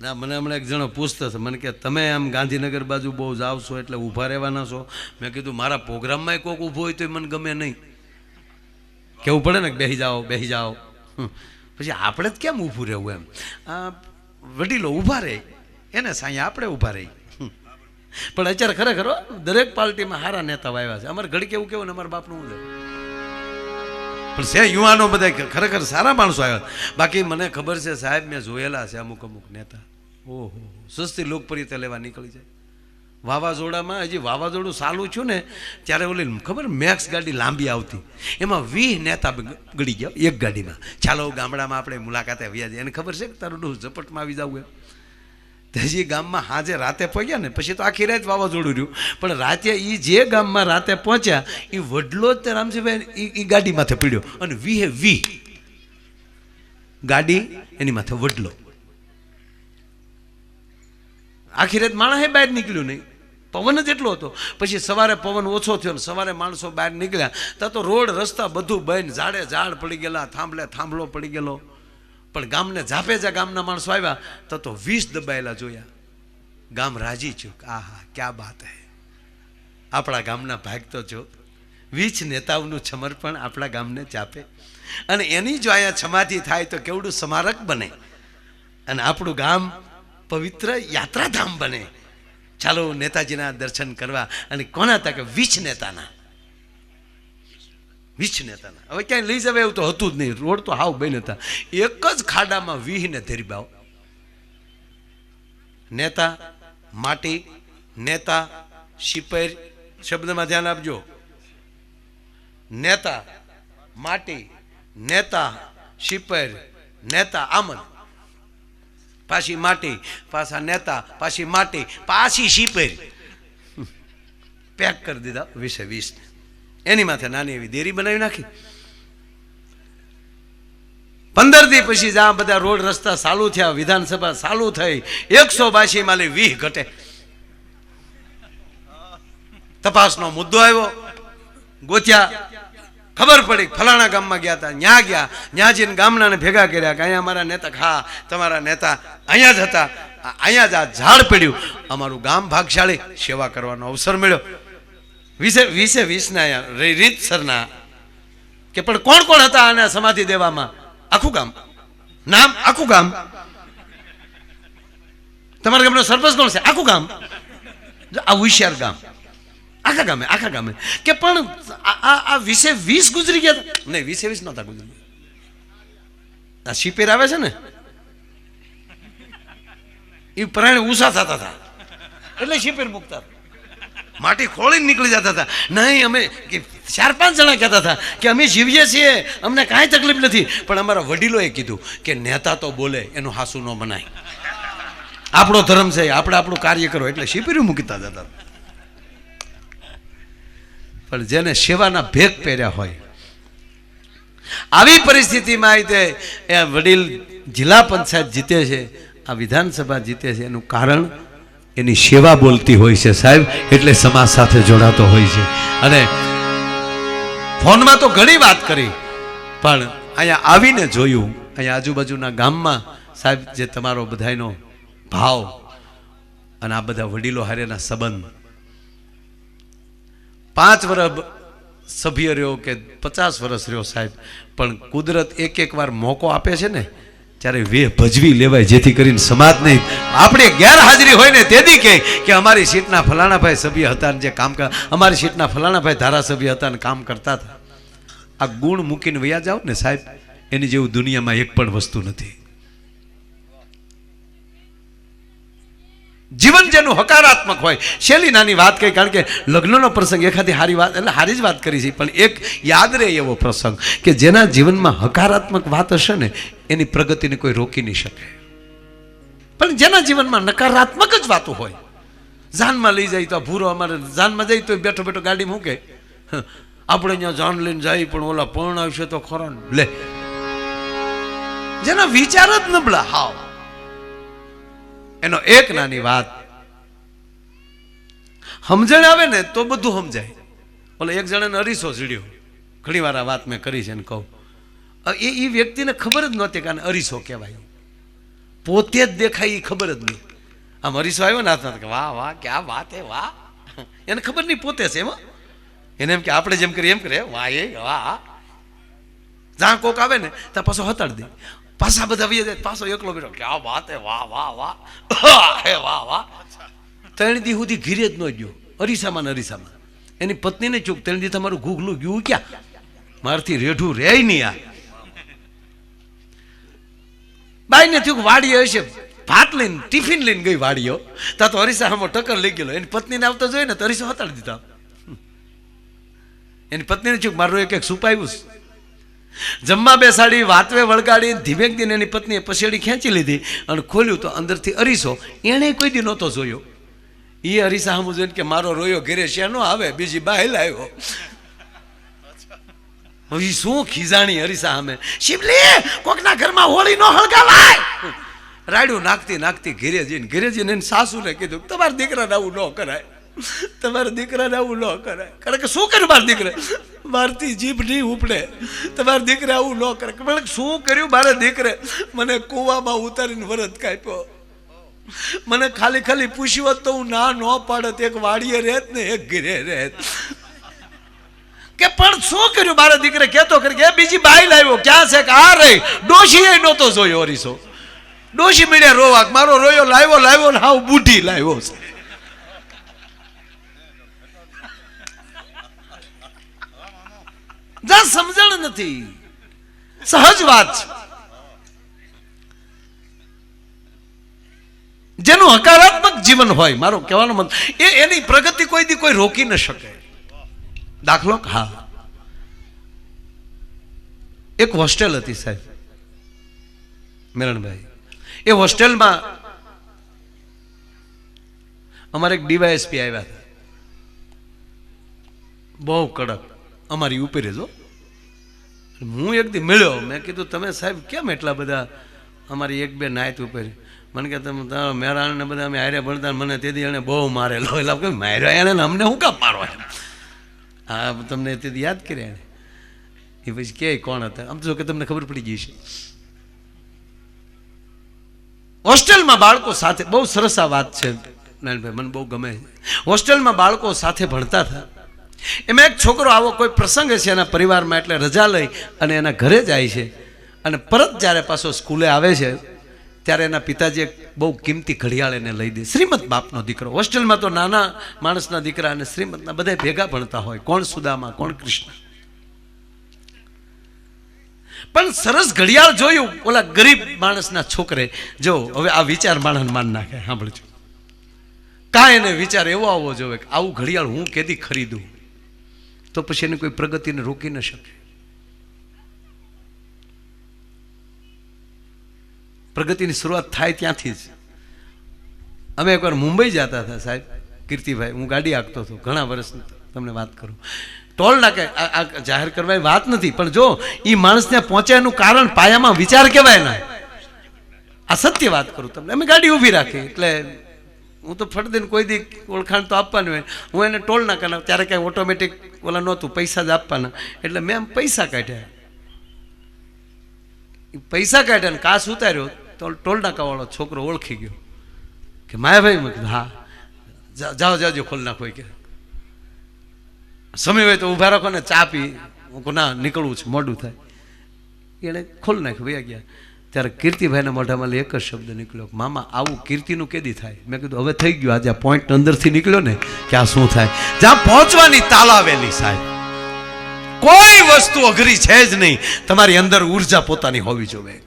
ના, મને હમણાં એક જણો પૂછતો હતો મને કે તમે આમ ગાંધીનગર બાજુ બહુ જાવ છો એટલે ઊભા રહેવાના છો? મેં કીધું, મારા પ્રોગ્રામમાં કોઈક ઊભો હોય તો મને ગમે નહીં. કેવું પડે ને બેસી જાઓ બેસી જાઓ. પછી આપણે જ કેમ ઊભું રહેવું એમ? આ વડીલો ઊભા રહે, એને સાંઈ આપણે ઊભા રહી. પણ અત્યારે ખરેખર દરેક પાર્ટીમાં સારા નેતાઓ આવ્યા છે. અમારે ઘડી કેવું કેવું ને અમારા બાપનું હું પણ છે, યુવાનો બધા ખરેખર સારા માણસો આવ્યા. બાકી મને ખબર છે, સાહેબ, મેં જોયેલા છે અમુક અમુક નેતા. ઓહો. સસ્તી લોકપ્રિયતા લેવા નીકળી જાય. વાવાઝોડામાં હજી વાવાઝોડું સારું છું ને, ત્યારે ઓલી ખબર મેક્સ ગાડી લાંબી આવતી. એમાં વીહ નેતા ગળી ગયા, એક ગાડીમાં. ચાલો ગામડામાં આપણે મુલાકાતે આવ્યા છીએ. એને ખબર છે કે તારું ડોહ ઝપટમાં આવી જવું એમ. હજી ગામમાં હાજે રાતે પહોંચ્યા ને, પછી તો આખી રાત વાવાઝોડું રહ્યું. પણ રાતે એ જે ગામમાં રાતે પહોંચ્યા એ વડલો જ તે રામજીભાઈ એ ગાડી માથે પીડ્યો. અને વીહે વી. ગાડી એની માથે વડલો. આખી રાત માણસે બહાર નીકળ્યું નહીં. પવન જ એટલો હતો. પછી સવારે પવન ઓછો થયો ને સવારે માણસો બહાર નીકળ્યા. ત્યાં તો રોડ, રસ્તા બધું બંધ, ઝાડે ઝાડ પડી ગયેલા, થાંભલે થાંભલો પડી ગયેલો. પણ ગામને ઝાપે જા ગામના માણસો આવ્યા, તો તો વીસ દબાયેલા જોયા. ગામ રાજી છું કે, આહા, ક્યાં બાત હે? આપણા ગામના ભાગ તો જો. વીસ નેતાઓનું સમર્પણ આપણા ગામને ચાપે. અને એની જો અહીંયા છમાથી થાય તો કેવડું સ્મારક બને? અને આપણું ગામ પવિત્ર યાત્રાધામ બને. ચાલો નેતાજીના દર્શન કરવા અને કોના હતા કે વીસ નેતાના? વીસ નેતાના. હવે ક્યાંય લઈ જવાય એવું તો હતું જ નહીં. રોડ તો હાવ બન હતા. એક જ ખાડામાં વીહને ધરીબાવ નેતા, માટી, નેતા શિપેર શબ્દમાં ધ્યાન આપજો. નેતા, માટી, નેતા શિપેર નેતા આમન પાછી માટી, પાછા નેતા, પાછી માટી, પાછી શીપેર. પેક કરી દીધા, વીસે વીસ એની માથે નાની એવી દેરી બનાવી નાખી. પંદર દી પછી જ્યાં બધા રોડ રસ્તા ચાલુ થયા, વિધાનસભા ચાલુ થઈ, એકસો બાસી માલી વીહ ઘટે. તપાસનો મુદ્દો આવ્યો. ગોત્યા ખબર પડી ફલાણા ગામમાં ગયા હતા ન્યા ગયા. ન્યા જઈને ગામનાને ભેગા કર્યા કે અહીંયા અમારા નેતા ખા તમારા નેતા અહીંયા જ હતા. અહીંયા જ આ ઝાડ પડ્યું. અમારું ગામ ભાગશાળી સેવા કરવાનો અવસર મળ્યો. વીસે વીસે વીસના રીતસરના કે પણ કોણ કોણ હતા આને સમાધિ દેવામાં? આખું ગામ. નામ આખું ગામ. તમારા ગામનો સરપંચ કોણ છે? આખું ગામ. આ હોશિયાર ગામ. આખા ગામે આખા ગામે. કે પણ આ, આ- વીસે વીસ ગુજરી ગયા હતા નહીં વીસે વીસ નહોતા ગુજરી. આ શિપેર આવે છે ને? એ પ્રાણી ઉષા થતા હતા. એટલે શિપેર મૂકતા. માટી ખોળીને નીકળી જતા હતા. નહીં, અમે ચાર, પાંચ જણા કહેતા હતા કે અમે જીવીએ છીએ. અમને કાંઈ તકલીફ નથી. પણ અમારા વડીલોએ કીધું કે નેતા તો બોલે, એનું હાસુ ન મનાય. આપણો ધર્મ છે, આપણે આપણું કાર્ય કરો. એટલે શિપીરું મૂકતા જતા હતા. પણ જેને સેવાના ભેગ પહેર્યા હોય. આવી પરિસ્થિતિમાં તે એ વડીલ જિલ્લા પંચાયત જીતે છે, આ વિધાનસભા જીતે છે, એનું કારણ એની સેવા બોલતી હોય છે સાહેબ, એટલે સમાજ સાથે જોડાતો હોય છે. અને ફોનમાં તો ઘણી વાત કરી, પણ અહીંયા આવીને જોયું, અહીંયા આજુબાજુના ગામમાં સાહેબ, જે તમારો બધાયનો ભાવ અને આ બધા વડીલો હારેના સંબંધ પાંચ વર્ષ સભ્ય રહ્યો કે પચાસ વર્ષ રહ્યો સાહેબ, પણ કુદરત એક એક વાર મોકો આપે છે ને, ત્યારે વે ભજવી લેવાય, જેથી કરીને સમાજ નહીં. આપણે ગેરહાજરી હોય ને તેથી કહે કે અમારી સીટના ફલાણાભાઈ સભ્ય હતા ને જે કામ કર, અમારી સીટના ફલાણાભાઈ ધારાસભ્ય હતા ને કામ કરતા હતા. આ ગુણ મૂકીને વયા જાઓ ને સાહેબ, એની જેવું દુનિયામાં એક પણ વસ્તુ નથી. જેનું હકારાત્મક હોય. શૈલી નાની વાત કહી, કારણ કે લગ્નનો પ્રસંગ એખાદી હારી વાત, એટલે હારી જ વાત કરી છે, પણ એક યાદ રહે એવો પ્રસંગ કે જેના જીવનમાં હકારાત્મક વાત હશે ને, એની પ્રગતિને કોઈ રોકી નહીં શકે. પણ જેના જીવનમાં નકારાત્મક જ વાતો હોય, જાનમાં લઈ જાય તો ભૂરો અમારે જાનમાં જાય તો બેઠો બેઠો ગાડી મૂકે આપણે અહીંયા જાન લઈને જાય, પણ ઓલા પણ આવશે તો ખરો લે. જેના વિચાર જ નબળા. હાવ. એનો એક નાની વાત સમજણ આવે ને તો બધું સમજાય. ઓલો એક જણાને અરીસો ચડ્યો ઘણી વાર આ વાત મેં કરી છે ને કહું. એ એ વ્યક્તિને ખબર જ નહોતી કે અરીસો કહેવાય. પોતે જ દેખાય એ ખબર જ નહીં. આમ અરીસો આવ્યો ને હાથમાં કે, વાહ વાહ, ક્યાં વાત હે, વાહ. એને ખબર નહીં પોતે છે એમાં એને એમ કે, આપણે જેમ કરીએ એમ કરે વાહ, એ, વાહ. જ્યાં કોક આવે ને, ત્યાં પાછો હતાડ દે. પાછા બધા વીએ જાય, પાછો એકલો બેઠો, ક્યાં વાત હે, વાહ વાહ વાહ. હે, વાહ વાહ. ત્રણ દી સુધી ઘીરે જ ન ગયો. અરીસામાં ને અરીસામાં. એની પત્નીને ચૂક દી તમારું ઘૂઘલું ગયું ક્યાં? મારથી રેઢું રે નહીં આ. બાઈને થયું વાડીએ હશે. ભાત લઈને, ટિફિન લઈને ગઈ વાડીઓ તા તો હરીસા હામો ટક્કર લઈ ગયેલો. એની પત્નીને આવતા જોઈએ ને તો હરીસો હતાડી દીધા. એની પત્નીને ચૂક મારું એક એક સુપાયું જમવા બેસાડી, વાતવે વળગાડી, ધીમેક દિન એની પત્નીએ પછેડી ખેંચી લીધી અને ખોલ્યું તો અંદરથી અરીસો. એણે કોઈ દી નહોતો જોયો. એ હરીસા સામું જોઈને કે મારો રોયો ઘેરે શ્યા નો આવે, બીજી બાહેલ આવ્યો હવે શું ખીજાણી હરીસા સામે શિવલી, કોકના ઘરમાં હોળી નો હળગાવાય. રાડ્યું નાખતી નાખતી ઘેરે જઈને એને સાસુને કીધું, તમારા દીકરાને આવું ન કરાય. તમારા દીકરાને આવું ન કરાય. કારણ કે શું કર્યું મારા દીકરા મારથી જીભ નહીં ઉપડે. તમારા દીકરા આવું ન કરે શું કર્યું મારા દીકરે મને કૂવામાં ઉતારીને વરત કાપ્યો. મને ખાલી ખાલી પૂછ્યું તો હું ના ન પાડત, એક વાડીએ રહેત ને એક ઘરે રહેત. કે પણ શું કર્યું? મારા દીકરે કહેતો કરે કે બીજી બાઈ લાવ્યો, ક્યાં છે? કે આ રહી. ડોશી નહોતો જોયો હરીસો ડોશી મળ્યા રોવા મારો રોયો, લાવ્યો લાવ્યો ને હાવ બુઢી લાવ્યો છે. સમજણ નથી. સહજ વાત છે. હકારાત્મક જીવન હોય, મારો કહેવાનો મત એ એની પ્રગતિ કોઈ દી કોઈ રોકી ન શકે. દાખલો? હા. એક હોસ્ટેલ હતી સાહેબ, મેરણભાઈ. એ હોસ્ટેલમાં અમારે એક ડીવાયએસપી આવ્યા હતા. બહુ કડક. અમારી ઉપર જ હું. એક દી મળ્યો, મેં કીધું, તમે સાહેબ કેમ એટલા બધા અમારી એક બે નાયત ઉપર મને કે તમે તારા મેરાણને બધા અમે હારે ભણતા મને તેથી એને બહુ મારેલો. એટલે કે માર્યો એને ને અમને હું કામ મારો એમ હા તમને તેથી યાદ કર્યા એને. એ પછી કે કોણ હતા? આમ તો કે તમને ખબર પડી ગઈ છે હોસ્ટેલમાં બાળકો સાથે, બહુ સરસ આ વાત છે, નાનભાઈ, મને બહુ ગમે હોસ્ટેલમાં બાળકો સાથે ભણતા હતા. એમાં એક છોકરો આવો, કોઈ પ્રસંગ છે એના પરિવારમાં એટલે રજા લઈ અને એના ઘરે જાય છે. અને પરત જ્યારે પાછો સ્કૂલે આવે છે ત્યારે એના પિતાજી એક બહુ કિંમતી ઘડિયાળ એને લઈ દે. શ્રીમદ બાપનો દીકરો. હોસ્ટેલમાં તો નાના માણસના દીકરા અને શ્રીમદના બધા ભેગા ભણતા હોય. કોણ સુદામા, કોણ કૃષ્ણ? પણ સરસ ઘડિયાળ જોયું. ઓલા ગરીબ માણસના છોકરે. જો, હવે આ વિચાર માણસ માન નાખે. સાંભળજો. કાંઈ એને વિચાર એવો આવવો જોઈએ કે આવું ઘડિયાળ હું કેદી ખરીદું? તો પછી એને કોઈ પ્રગતિને રોકી ન શકે. પ્રગતિની શરૂઆત થાય ત્યાંથી જ. અમે એકવાર મુંબઈ જતા હતા સાહેબ, કીર્તિભાઈ, હું ગાડી આંકતો હતો, ઘણા વર્ષ તમને વાત કરું. ટોલ નાકે આ જાહેર કરવાની વાત નથી, પણ જો એ માણસ ત્યાં પહોંચ્યાનું કારણ પાયામાં વિચાર કહેવાય ના. આ સત્ય વાત કરું તમને. અમે ગાડી ઊભી રાખી, એટલે હું તો ફટ દઈને કોઈ દી ઓળખાણ તો આપવાની હોય. હું એને ટોલ ના કરના ત્યારે કાંઈ ઓટોમેટિક ઓલા નહોતું, પૈસા જ આપવાના. એટલે મેં આમ પૈસા કાઢ્યા. પૈસા કાઢ્યા ને કાસ ઉતાર્યો. તો ટોલ છોકરો ઓળખી ગયો. કે માયાભાઈ? મેં કીધું, હા. જાઓ જાજો ખોલ નાખો કે સમય હોય તો ઊભા રાખો ને, ચા પી. હું ના, નીકળવું છે, મોડું થાય. એણે ખોલ નાખ્યું ભાઈ ગયા. ત્યારે કીર્તિભાઈના મોઢામાં એક જ શબ્દ નીકળ્યો મામા, આવું કીર્તિનું કેદી થાય? મેં કીધું, હવે થઈ ગયું, આજે આ પોઈન્ટ અંદરથી નીકળ્યો ને, કે આ શું થાય? જ્યાં પહોંચવાની તાલાવેલી સાહેબ. કોઈ વસ્તુ અઘરી છે જ નહીં. તમારી અંદર ઊર્જા પોતાની હોવી જોઈએ.